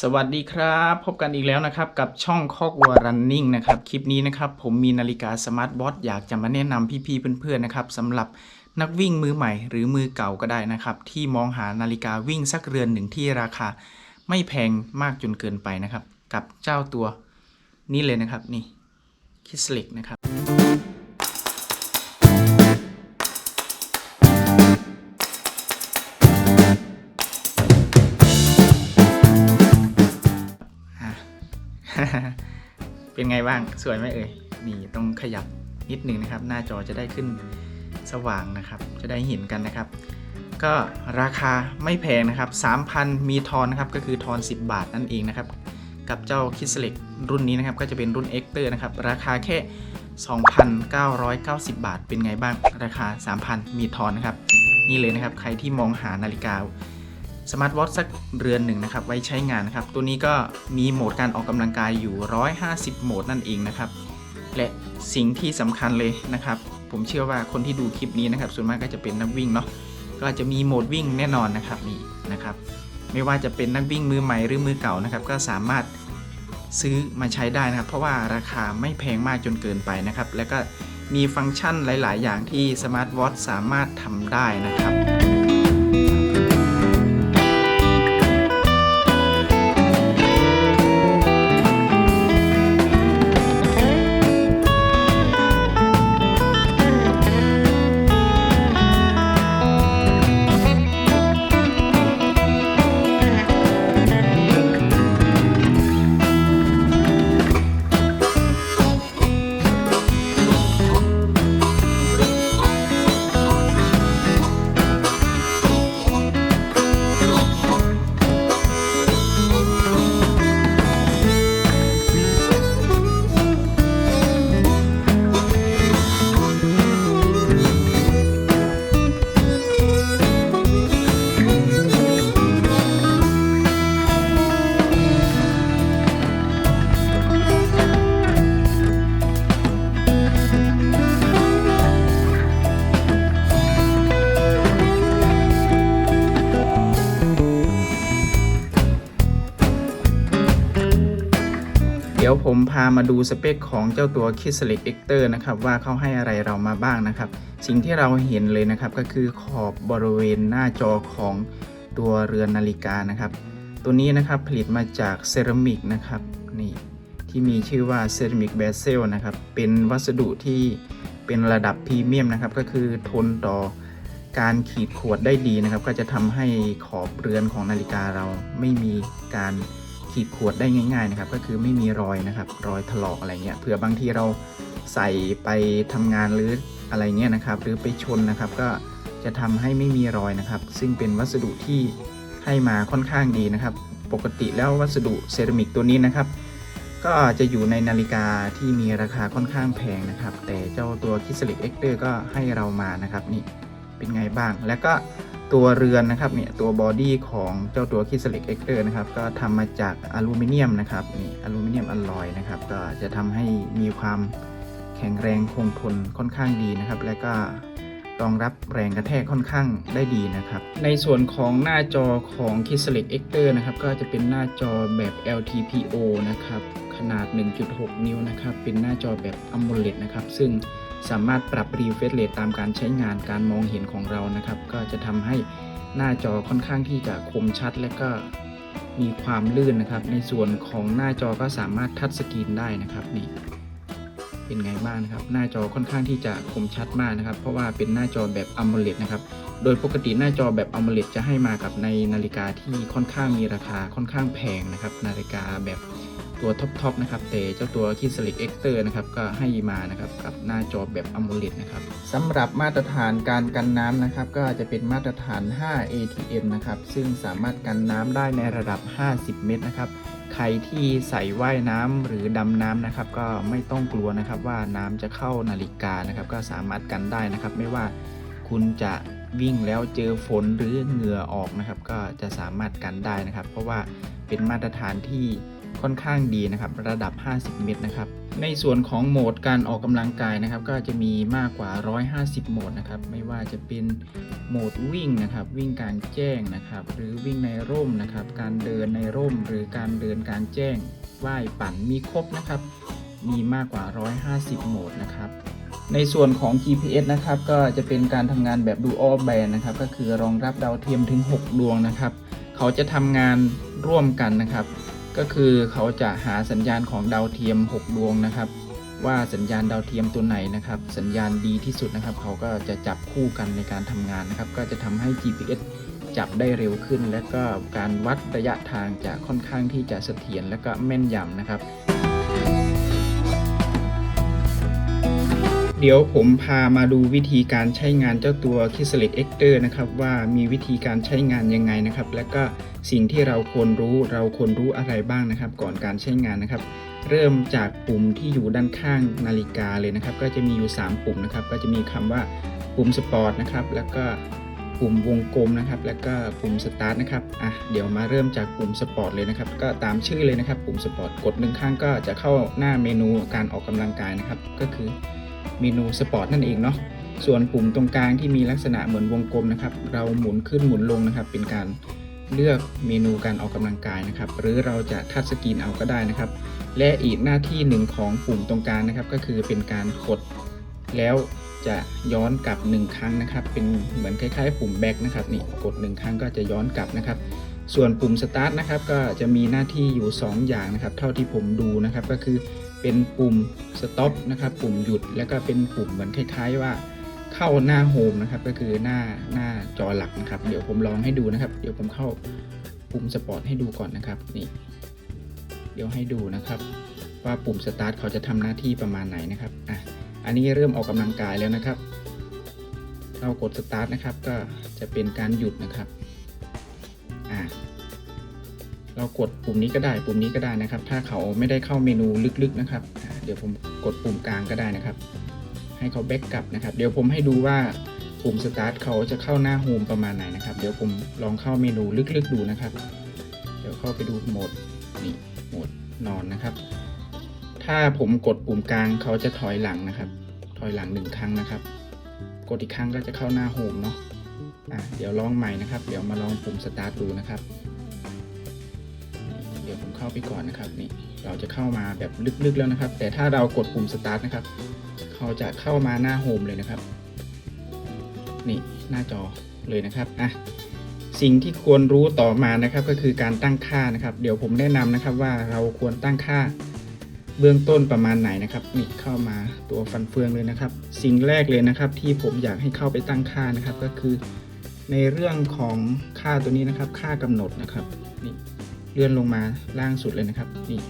สวัสดีครับ พบกันอีกแล้วนะครับ กับช่องคอกวัวรันนิ่งนะครับ คลิปนี้นะครับ ผมมีนาฬิกาสมาร์ทวอทอยากจะมาแนะนำพี่ๆเพื่อนๆนะครับสำหรับนักวิ่งมือใหม่หรือมือเก่าก็ได้นะครับ ที่มองหานาฬิกาวิ่งสักเรือนหนึ่งที่ราคา ไม่แพงมากจนเกินไปนะครับ กับเจ้าตัวนี้เลยนะครับนี่คิสเลิกนะครับ เป็นไงบ้างสวยไหมเอ่ยนี่ต้องขยับนิดนึงนะครับ หน้าจอจะได้ขึ้นสว่างนะครับ จะได้เห็นกันนะครับ ก็ราคาไม่แพงนะครับ 3,000 มีทอนนะครับ ก็คือทอน 10 บาทนั่นเองนะครับ กับเจ้าคิสเล็กรุ่นนี้นะครับ ก็จะเป็นรุ่น x เตอร์นะครับ ราคาแค่ 2,990 บาท เป็นไงบ้าง ราคา 3,000 มีทอนนะครับ นี่เลยนะครับ ใครที่มองหานาฬิกา สมาร์ทวอทสักเรือนหนึ่งนะครับไว้ใช้งานนะครับ ตัวนี้ก็มีโหมดการออกกำลังกายอยู่ 150 โหมดนั่นเองนะครับ และสิ่งที่สำคัญเลยนะครับ ผมเชื่อว่าคนที่ดูคลิปนี้นะครับ ส่วนมากก็จะเป็นนักวิ่งเนาะก็จะมีโหมดวิ่งแน่นอนนะครับนี่นะครับ ไม่ว่าจะเป็นนักวิ่งมือใหม่หรือมือเก่านะครับ ก็สามารถซื้อมาใช้ได้นะครับ เพราะว่าราคาไม่แพงมากจนเกินไปนะครับ แล้วก็มีฟังก์ชันหลาย ๆ อย่างที่สมาร์ทวอทสามารถทำได้นะครับ พามาดูสเปคของเจ้าตัว k i s l e c e c t o r นะครับว่าเขาให้อะไรเรามาบ้างนะครับ สิ่งที่เราเห็นเลยนะครับก็คือขอบบริเวณหน้าจอของตัวเรือนนาฬิกานะครับ ตัวนี้นะครับผลิตมาจากเซรามิกนะครับนี่ที่มีชื่อว่าเซรามิกเบสเซลนะครับเป็นวัสดุที่เป็นระดับพรีเมียมนะครับก็คือทนต่อการขีดข่วนได้ดีนะครับ ก็จะทำให้ขอบเรือนของนาฬิกาเราไม่มีการ ขีดขวดได้ง่าย ๆนะครับ ก็คือไม่มีรอยนะครับ รอยถลอกอะไรเงี้ยเผื่อบางทีเราใส่ไปทำงานหรืออะไรเงี้ยนะครับ หรือไปชนนะครับ ก็จะทำให้ไม่มีรอยนะครับ ซึ่งเป็นวัสดุที่ให้มาค่อนข้างดีนะครับ ปกติแล้ววัสดุเซรามิกตัวนี้นะครับ ก็จะอยู่ในนาฬิกาที่มีราคาค่อนข้างแพงนะครับ แต่เจ้าตัวคิสลิกเอ็กเตอร์ก็ให้เรามานะครับนี่เป็นไงบ้างแล้วก็ ตัวเรือนนะครับเนี่ยตัวบอดี้ของเจ้าตัวคิสเลิกเอ็กเตอร์นะครับก็ทำมาจากอลูมิเนียมนะครับนี่อลูมิเนียมอลลอยนะครับก็จะทำให้มีความแข็งแรงคงทนค่อนข้างดีนะครับ และก็รองรับแรงกระแทกค่อนข้างได้ดีนะครับ ในส่วนของหน้าจอของ k i s l e c e c t o r นะครับ ก็จะเป็นหน้าจอแบบ LTPO นะครับ ขนาด 1.6 นิ้วนะครับ เป็นหน้าจอแบบ AMOLED นะครับ ซึ่ง สามารถปรับ refresh rate ตามการใช้งานการมองเห็นของเรานะครับ ก็จะทำให้หน้าจอค่อนข้างที่จะคมชัดและก็มีความลื่นนะครับ ในส่วนของหน้าจอก็สามารถทัชสกรีนได้นะครับนี่เป็นไงบ้างนะครับ หน้าจอค่อนข้างที่จะคมชัดมากนะครับ เพราะว่าเป็นหน้าจอแบบ AMOLED นะครับ โดยปกติหน้าจอแบบ AMOLED จะให้มากับในนาฬิกาที่ค่อนข้างมีราคาค่อนข้างแพงนะครับ นาฬิกาแบบ ตัวท็อปๆนะครับแต่เจ้าตัว k i s l e c e c t o r นะครับก็ให้มานะครับกับหน้าจอแบบ AMOLED นะครับสำหรับมาตรฐานการกันน้ำนะครับก็จะเป็นมาตรฐาน 5 ATM นะครับซึ่งสามารถกันน้ำได้ในระดับ 50 เมตรนะครับใครที่ใส่ว่ายน้ำหรือดำน้ำนะครับ ก็ไม่ต้องกลัวนะครับว่าน้ำจะเข้านาฬิกานะครับ ก็สามารถกันได้นะครับ ไม่ว่าคุณจะวิ่งแล้วเจอฝนหรือเหงื่อออกนะครับ ก็จะสามารถกันได้นะครับ เพราะว่าเป็นมาตรฐานที่ ค่อนข้างดีนะครับ ระดับ 50 เมตรนะครับ ในส่วนของโหมดการออกกำลังกายนะครับ ก็จะมีมากกว่า 150 โหมดนะครับ ไม่ว่าจะเป็นโหมดวิ่งนะครับ วิ่งกลารแจ้งนะครับ หรือวิ่งในร่มนะครับ การเดินในร่ม หรือการเดินกลารแจ้งว่ายปั่นมีครบนะครับ มีมากกว่า 150 โหมดนะครับในส่วนของ GPS นะครับ ก็จะเป็นการทำงานแบบ Dual Band นะครับ ก็คือรองรับดาวเทียมถึง 6 ดวงนะครับ เขาจะทำงานร่วมกันนะครับ ก็คือเขาจะหาสัญญาณของดาวเทียม 6 ดวงนะครับ ว่าสัญญาณดาวเทียมตัวไหนนะครับ สัญญาณดีที่สุดนะครับ เขาก็จะจับคู่กันในการทำงานนะครับ ก็จะทำให้ GPS จับได้เร็วขึ้น และก็การวัดระยะทางจะค่อนข้างที่จะเสถียรและก็แม่นยำนะครับ เดี๋ยวผมพามาดูวิธีการใช้งานเจ้าตัว k i s l e c e r นะครับว่ามีวิธีการใช้งานยังไงนะครับ และก็สิ่งที่เราควรรู้เราควรรู้อะไรบ้างนะครับ ก่อนการใช้งานนะครับ เริ่มจากปุ่มที่อยู่ด้านข้างนาฬิกาเลยนะครับ ก็จะมีอยู่ 3 ปุ่มนะครับ ก็จะมีคำว่าปุ่มสปอร์ตนะครับ แล้วก็ปุ่มวงกลมนะครับ แล้วก็ปุ่มสตาร์ทนะครับอะเดี๋ยวมาเริ่มจากปุ่มสปอร์ตเลยนะครับ ก็ตามชื่อเลยนะครับ ปุ่มสปอร์ตกดหนึ่งครั้งก็จะเข้าหน้าเมนูการออกกำลังกายนะครับ ก็คือ เมนูสปอร์ตนั่นเองเนาะส่วนปุ่มตรงกลางที่มีลักษณะเหมือนวงกลมนะครับ เราหมุนขึ้นหมุนลงนะครับ เป็นการเลือกเมนูการออกกำลังกายนะครับ หรือเราจะทัชสกรีนเอาก็ได้นะครับ และอีกหน้าที่หนึ่งของปุ่มตรงกลางนะครับ ก็คือเป็นการกด แล้วจะย้อนกลับ 1 ครั้งนะครับ เป็นเหมือนคล้ายๆ ปุ่มแบ็กนะครับนี่กด 1 ครั้งก็จะย้อนกลับนะครับ ส่วนปุ่มสตาร์ทนะครับก็จะมีหน้าที่อยู่ 2 อย่างนะครับ เท่าที่ผมดูนะครับก็คือ เป็นปุ่มสต็อปนะครับปุ่มหยุดแล้วก็เป็นปุ่มเหมือนคล้ายๆว่าเข้าหน้าโฮมนะครับก็คือหน้าหน้าจอหลักนะครับ เดี๋ยวผมลองให้ดูนะครับ เดี๋ยวผมเข้าปุ่มสปอร์ตให้ดูก่อนนะครับนี่เดี๋ยวให้ดูนะครับ ว่าปุ่มสตาร์ทเขาจะทำหน้าที่ประมาณไหนนะครับอะอันนี้เริ่มออกกำลังกายแล้วนะครับ เรากดสตาร์ทนะครับก็จะเป็นการหยุดนะครับ เรากดปุ่มนี้ก็ได้ปุ่มนี้ก็ได้นะครับ ถ้าเขาไม่ได้เข้าเมนูลึกๆนะครับ เดี๋ยวผมกดปุ่มกลางก็ได้นะครับ ให้เขาแบ็กกลับนะครับ เดี๋ยวผมให้ดูว่าปุ่มสตาร์ทเขาจะเข้าหน้าโฮมประมาณไหนนะครับ เดี๋ยวผมลองเข้าเมนูลึกๆดูนะครับ เดี๋ยวเข้าไปดูโหมดนี่โหมดนอนนะครับ ถ้าผมกดปุ่มกลางเขาจะถอยหลังนะครับ ถอยหลังหนึ่งครั้งนะครับ กดอีกครั้งก็จะเข้าหน้าโฮมเนาะอะเดี๋ยวลองใหม่นะครับ เดี๋ยวมาลองปุ่มสตาร์ทดูนะครับ เข้าไปก่อนนะครับนี่เราจะเข้ามาแบบลึกๆแล้วนะครับ แต่ถ้าเรากดปุ่มสตาร์ทนะครับเขาจะเข้ามาหน้าโฮมเลยนะครับ นี่หน้าจอเลยนะครับอะสิ่งที่ควรรู้ต่อมานะครับก็คือการตั้งค่านะครับ เดี๋ยวผมแนะนำนะครับว่าเราควรตั้งค่าเบื้องต้นประมาณไหนนะครับนี่เข้ามาตัวฟันเฟืองเลยนะครับ สิ่งแรกเลยนะครับ ที่ผมอยากให้เข้าไปตั้งค่านะครับ ก็คือในเรื่องของค่าตัวนี้นะครับ ค่ากำหนดนะครับนี่ เลื่อนลงมาล่างสุดเลยนะครับนี่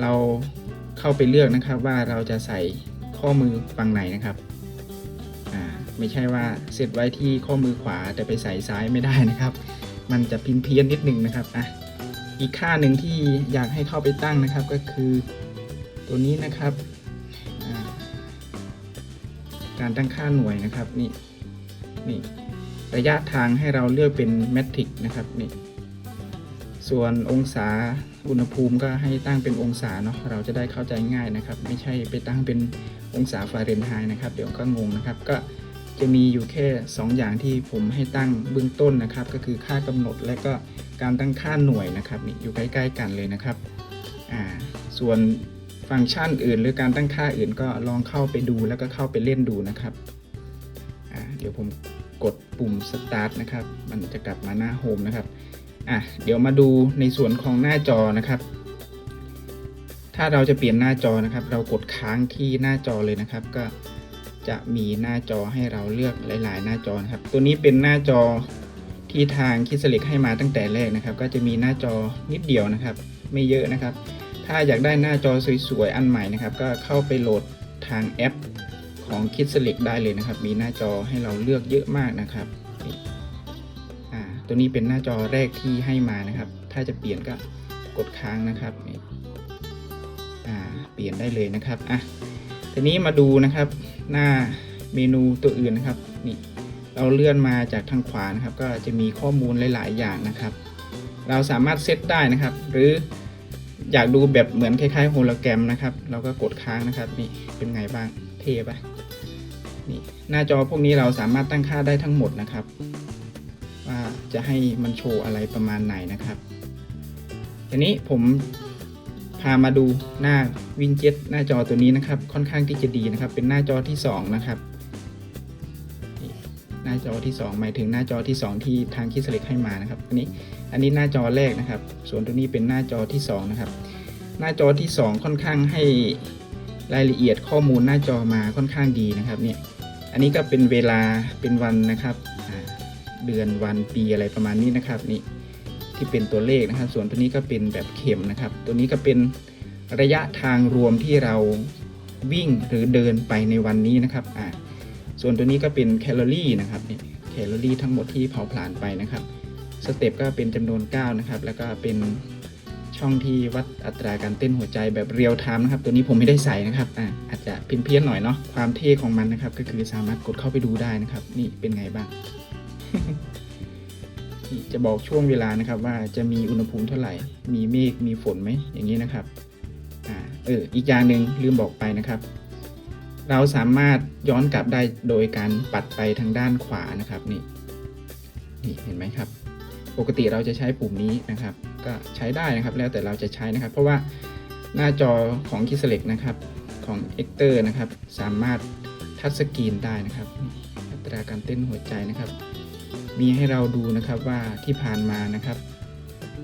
เราเข้าไปเลือกนะครับว่าเราจะใส่ข้อมือฝั่งไหนนะครับอ่าไม่ใช่ว่าเซตไว้ที่ข้อมือขวาแต่ไปใส่ซ้ายไม่ได้นะครับ มันจะพินเพี้ยนนิดนึงนะครับอะอีกค่าหนึ่งที่อยากให้เข้าไปตั้งนะครับก็คือตัวนี้นะครับ การตั้งค่าหน่วยนะครับนี่นี่ระยะทางให้เราเลือกเป็นแมทริกนะครับนี่ ส่วนองศาอุณหภูมิก็ให้ตั้งเป็นองศาเนาะเราจะได้เข้าใจง่ายนะครับ ไม่ใช่ไปตั้งเป็นองศาฟาเรนไฮต์นะครับ เดี๋ยวก็งงนะครับ ก็จะมีอยู่แค่ 2 อย่างที่ผมให้ตั้งเบื้องต้นนะครับ ก็คือค่ากำหนดและก็การตั้งค่าหน่วยนะครับนี่อยู่ใกล้ๆกันเลยนะครับอ่าส่วนฟังก์ชันอื่น หรือการตั้งค่าอื่นก็ลองเข้าไปดูแล้วก็เข้าไปเล่นดูนะครับอ่าเดี๋ยวผมกดปุ่ม start นะครับ มันจะกลับมาหน้าโฮมนะครับ อะเดี๋ยวมาดูในส่วนของหน้าจอนะครับ ถ้าเราจะเปลี่ยนหน้าจอนะครับ เรากดค้างที่หน้าจอเลยนะครับ ก็จะมีหน้าจอให้เราเลือกหลาย ๆ หน้าจอนะครับ ตัวนี้เป็นหน้าจอที่ทางคิดสลิกให้มาตั้งแต่แรกนะครับ ก็จะมีหน้าจอนิดเดียวนะครับ ไม่เยอะนะครับ ถ้าอยากได้หน้าจอสวย ๆ อันใหม่นะครับ ก็เข้าไปโหลดทางแอปของคิดสลิกได้เลยนะครับ มีหน้าจอให้เราเลือกเยอะมากนะครับ ตัวนี้เป็นหน้าจอแรกที่ให้มานะครับ ถ้าจะเปลี่ยนก็กดค้างนะครับอ่าเปลี่ยนได้เลยนะครับอะทีนี้มาดูนะครับหน้าเมนูตัวอื่นนะครับนี่เราเลื่อนมาจากทางขวานะครับ ก็จะมีข้อมูลหลาย ๆ อย่างนะครับ เราสามารถเซตได้นะครับ หรืออยากดูแบบเหมือนคล้ายๆโฮโลแกรมนะครับ เราก็กดค้างนะครับนี่เป็นไงบ้างเท่ปะนี่หน้าจอพวกนี้เราสามารถตั้งค่าได้ทั้งหมดนะครับ จะให้มันโชว์อะไรประมาณไหนนะครับทีนี้ผมพามาดูหน้าวินเจ็ตหน้าจอตัวนี้นะครับ ค่อนข้างที่จะดีนะครับ เป็นหน้าจอที่สองนะครับ หน้าจอที่สองหมายถึงหน้าจอที่สองที่ทางคิสเล็กให้มานะครับ อันนี้อันนี้หน้าจอแรกนะครับ ส่วนตัวนี้เป็นหน้าจอที่สองนะครับ หน้าจอที่สองค่อนข้างให้รายละเอียดข้อมูลหน้าจอมาค่อนข้างดีนะครับเนี่ยอันนี้ก็เป็นเวลาเป็นวันนะครับ เดือนวันปีอะไรประมาณนี้นะครับนี่ที่เป็นตัวเลขนะครับ ส่วนตัวนี้ก็เป็นแบบเข็มนะครับ ตัวนี้ก็เป็นระยะทางรวมที่เราวิ่งหรือเดินไปในวันนี้นะครับอ่าส่วนตัวนี้ก็เป็นแคลอรี่นะครับนี่แคลอรี่ทั้งหมดที่เผาผลาญไปนะครับสเต็ปก็เป็นจำนวน9นะครับแล้วก็เป็นช่องที่วัดอัตราการเต้นหัวใจแบบเรียลไทม์นะครับ ตัวนี้ผมไม่ได้ใส่นะครับอ่าอาจจะเพี้ยนๆหน่อยเนาะความเท่ของมันนะครับ ก็คือสามารถกดเข้าไปดูได้นะครับ นี่เป็นไงบ้าง จะบอกช่วงเวลานะครับ ว่าจะมีอุณหภูมิเท่าไหร่ มีเมฆมีฝนไหมอย่างนี้นะครับอ่าเอออีกอย่างหนึ่งลืมบอกไปนะครับ เราสามารถย้อนกลับได้โดยการปัดไปทางด้านขวานะครับนี่นี่เห็นไหมครับ ปกติเราจะใช้ปุ่มนี้นะครับ ก็ใช้ได้นะครับ แล้วแต่เราจะใช้นะครับ เพราะว่าหน้าจอของคิสเล็กนะครับของ e อ t ร์นะครับ สามารถทัชสกรีนได้นะครับ อัตราการเต้นหัวใจนะครับ มีให้เราดูนะครับว่าที่ผ่านมานะครับ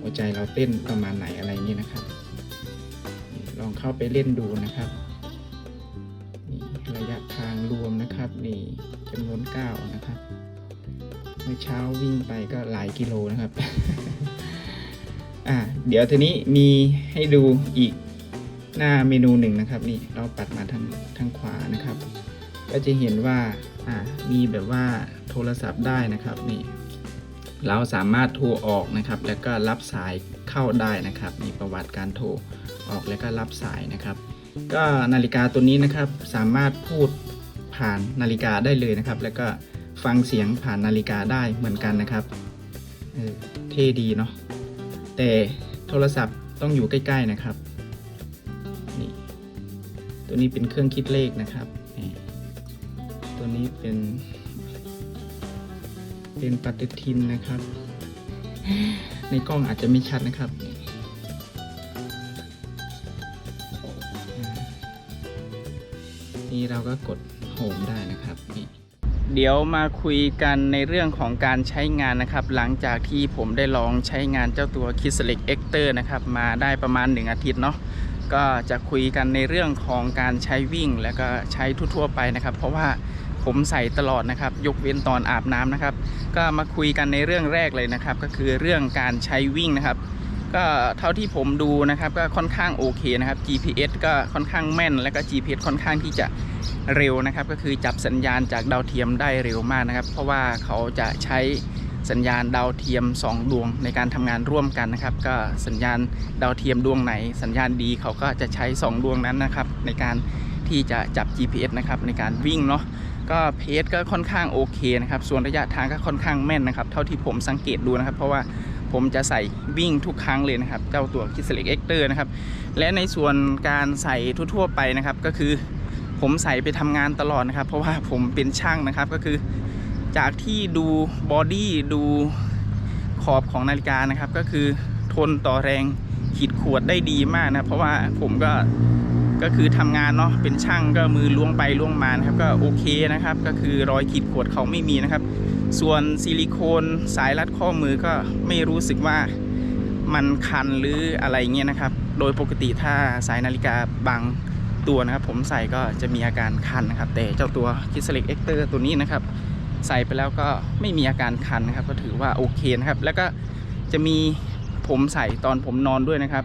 หัวใจเราเต้นประมาณไหนอะไรอย่างนี้นะครับลองเข้าไปเล่นดูนะครับนี่ระยะทางรวมนะครับนี่จำนวนก้าวนะครับ เมื่อเช้าวิ่งไปก็หลายกิโลนะครับ อ่าเดี๋ยวทีนี้มีให้ดูอีกหน้าเมนูหนึ่งนะครับ นี่เราปัดมาทางทางขวานะครับ ก็จะเห็นว่า อ่ามีแบบว่าโทรศัพท์ได้นะครับนี่เราสามารถโทรออกนะครับ แล้วก็รับสายเข้าได้นะครับ มีประวัติการโทรออกแล้วก็รับสายนะครับ ก็นาฬิกาตัวนี้นะครับสามารถพูดผ่านนาฬิกาได้เลยนะครับ แล้วก็ฟังเสียงผ่านนาฬิกาได้เหมือนกันนะครับเออเท่ดีเนาะแต่โทรศัพท์ต้องอยู่ใกล้ ๆนะครับนี่ตัวนี้เป็นเครื่องคิดเลขนะครับ ตัวนี้เป็น เป็นปฏิทินนะครับ ในกล้องอาจจะไม่ชัดนะครับ นี่เราก็กดโฮมได้นะครับนี่เดี๋ยวมาคุยกันในเรื่องของการใช้งานนะครับ หลังจากที่ผมได้ลองใช้งานเจ้าตัว k i s l e c e x t e r นะครับ มาได้ประมาณ 1 อาทิตย์เนาะก็จะคุยกันในเรื่องของการใช้วิ่ง แล้วก็ใช้ทั่วๆไปนะครับ เพราะว่า ผมใส่ตลอดนะครับ ยกเว้นตอนอาบน้ำนะครับ ก็มาคุยกันในเรื่องแรกเลยนะครับ ก็คือเรื่องการใช้วิ่งนะครับ ก็เท่าที่ผมดูนะครับ ก็ค่อนข้างโอเคนะครับ GPS ก็ค่อนข้างแม่น แล้วก็ GPS ค่อนข้างที่จะเร็วนะครับ ก็คือจับสัญญาณจากดาวเทียมได้เร็วมากนะครับ เพราะว่าเขาจะใช้สัญญาณดาวเทียม 2 ดวงในการทำงานร่วมกันนะครับ ก็สัญญาณดาวเทียมดวงไหน สัญญาณดีเขาก็จะใช้ 2 ดวงนั้นนะครับ ในการที่จะจับ GPS นะครับในการวิ่งเนาะ ก็เพจก็ค่อนข้างโอเคนะครับ ส่วนระยะทางก็ค่อนข้างแม่นนะครับ เท่าที่ผมสังเกตดูนะครับ เพราะว่าผมจะใส่วิ่งทุกครั้งเลยนะครับ เจ้าตัว k i s l e c e x t e r นะครับ และในส่วนการใส่ทั่วๆไปนะครับ ก็คือผมใส่ไปทำงานตลอดนะครับ เพราะว่าผมเป็นช่างนะครับ ก็คือจากที่ดูบอดี้ดูขอบของนาฬิกานะครับ ก็คือทนต่อแรงขีดขวดได้ดีมากนะ เพราะว่าผมก็ ก็คือทำงานเนาะเป็นช่างก็มือล้วงไปล้วงมานะครับก็โอเคนะครับ ก็คือรอยขีดข่วดเขาไม่มีนะครับ ส่วนซิลิโคนสายรัดข้อมือก็ไม่รู้สึกว่ามันคันหรืออะไรเงี้ยนะครับ โดยปกติถ้าสายนาฬิกาบางตัวนะครับผมใส่ก็จะมีอาการคันนะครับ แต่เจ้าตัว k i s l e c e x t e r ตัวนี้นะครับ ใส่ไปแล้วก็ไม่มีอาการคันนะครับ ก็ถือว่าโอเคนะครับ แล้วก็จะมีผมใส่ตอนผมนอนด้วยนะครับ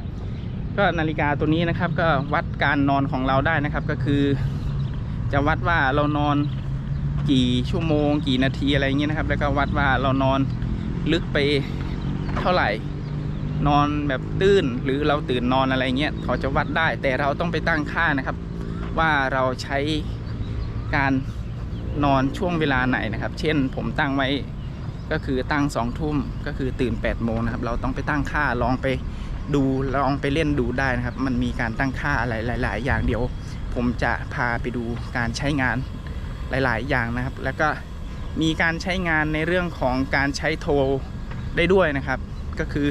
ก็นาฬิกาตัวนี้นะครับ ก็วัดการนอนของเราได้นะครับ ก็คือ จะวัดว่าเรานอนกี่ชั่วโมง กี่นาทีอะไรเงี้ยนะครับ แล้วก็วัดว่าเรานอนลึกไปเท่าไหร่ นอนแบบตื้นหรือเราตื่นนอนอะไรเงี้ยเขาจะวัดได้ แต่เราต้องไปตั้งค่านะครับ ว่าเราใช้การนอนช่วงเวลาไหนนะครับ เช่นผมตั้งไว้ก็คือตั้งสองทุ่มก็คือตื่น8ปดโมงนะครับ เราต้องไปตั้งค่าลองไป ดูลองไปเล่นดูได้นะครับ มันมีการตั้งค่าอะไรหลาย ๆ อย่างเดี๋ยว ผมจะพาไปดูการใช้งานหลาย ๆ อย่างนะครับ แล้วก็มีการใช้งานในเรื่องของการใช้โทรได้ด้วยนะครับ ก็คือ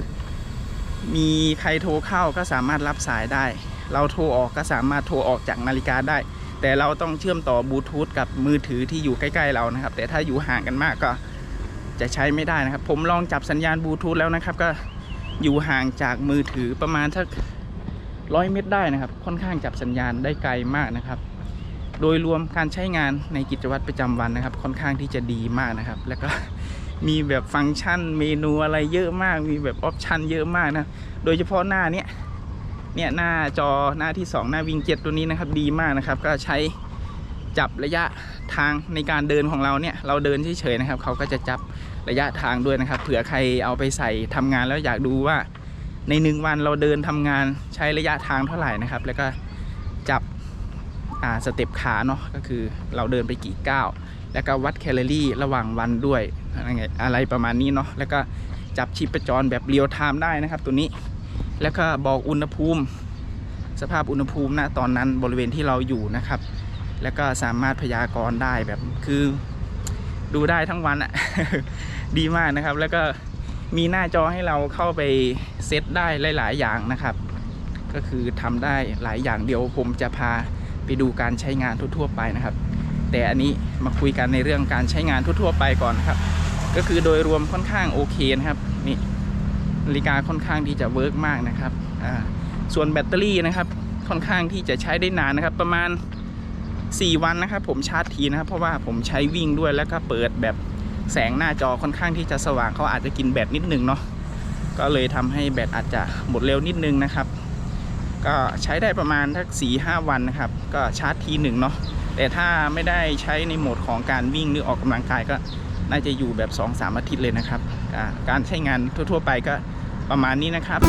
มีใครโทรเข้าก็สามารถรับสายได้ เราโทรออกก็สามารถโทรออกจากนาฬิกาได้ แต่เราต้องเชื่อมต่อบลูทูธกับมือถือที่อยู่ใกล้ ๆ เรานะครับ แต่ถ้าอยู่ห่างกันมากก็จะใช้ไม่ได้นะครับ ผมลองจับสัญญาณบลูทูธแล้วนะครับก็ อยู่ห่างจากมือถือประมาณสักร้อยเมตรได้นะครับ ค่อนข้างจับสัญญาณได้ไกลมากนะครับ โดยรวมการใช้งานในกิจวัตรประจำวันนะครับ ค่อนข้างที่จะดีมากนะครับ แล้วก็มีแบบฟังก์ชันเมนูอะไรเยอะมาก มีแบบออปชันเยอะมากนะ โดยเฉพาะหน้าเนี้ยเนี่ยหน้าจอหน้าที่ 2 หน้าวิงเจ็ตตัวนี้นะครับ ดีมากนะครับ ก็ใช้จับระยะทางในการเดินของเราเนี่ย เราเดินเฉยๆนะครับ เขาก็จะจับ ระยะทางด้วยนะครับ เผื่อใครเอาไปใส่ทำงานแล้วอยากดูว่าในหนึ่งวันเราเดินทำงานใช้ระยะทางเท่าไหร่นะครับ แล้วก็จับสเต็ปขาเนาะก็คือเราเดินไปกี่ก้าวแล้วก็วัดแคลอรี่ระหว่างวันด้วยอะไรประมาณนี้เนาะแล้วก็จับชีพจรแบบเรียลไทม์ได้นะครับ ตัวนี้แล้วก็บอกอุณหภูมิ สภาพอุณหภูมิณตอนนั้นบริเวณที่เราอยู่นะครับ แล้วก็สามารถพยากรณ์ได้แบบคือ ดูได้ทั้งวันอะ ดีมากนะครับ แล้วก็มีหน้าจอให้เราเข้าไปเซตได้หลาย ๆ อย่างนะครับ ก็คือทำได้หลายอย่างเดียวผมจะพาไปดูการใช้งานทั่ว ๆ ไปนะครับ แต่อันนี้มาคุยกันในเรื่องการใช้งานทั่ว ๆ ไปก่อนนครับ ก็คือโดยรวมค่อนข้างโอเคนะครับนี่นาฬิกาค่อนข้างที่จะเวิร์กมากนะครับส่วนแบตเตอรี่นะครับค่อนข้างที่จะใช้ได้นานนะครับ ประมาณ 4 วันนะครับ ผมชาร์จทีนะครับ เพราะว่าผมใช้วิ่งด้วยแล้วก็เปิดแบบ แสงหน้าจอค่อนข้างที่จะสว่างเขาอาจจะกินแบตนิดนึงเนาะก็เลยทำให้แบตอาจจะหมดเร็วนิดนึงนะครับ ก็ใช้ได้ประมาณทัก4 5วันนะครับ ก็ชาร์จทีหนึ่งเนาะแต่ถ้าไม่ได้ใช้ในโหมดของการวิ่งหรือออกกำลังกายก็น่าจะอยู่แบบ2-3อาทิตย์เลยนะครับ การใช้งานทั่ว ๆ ไปก็ประมาณนี้นะครับ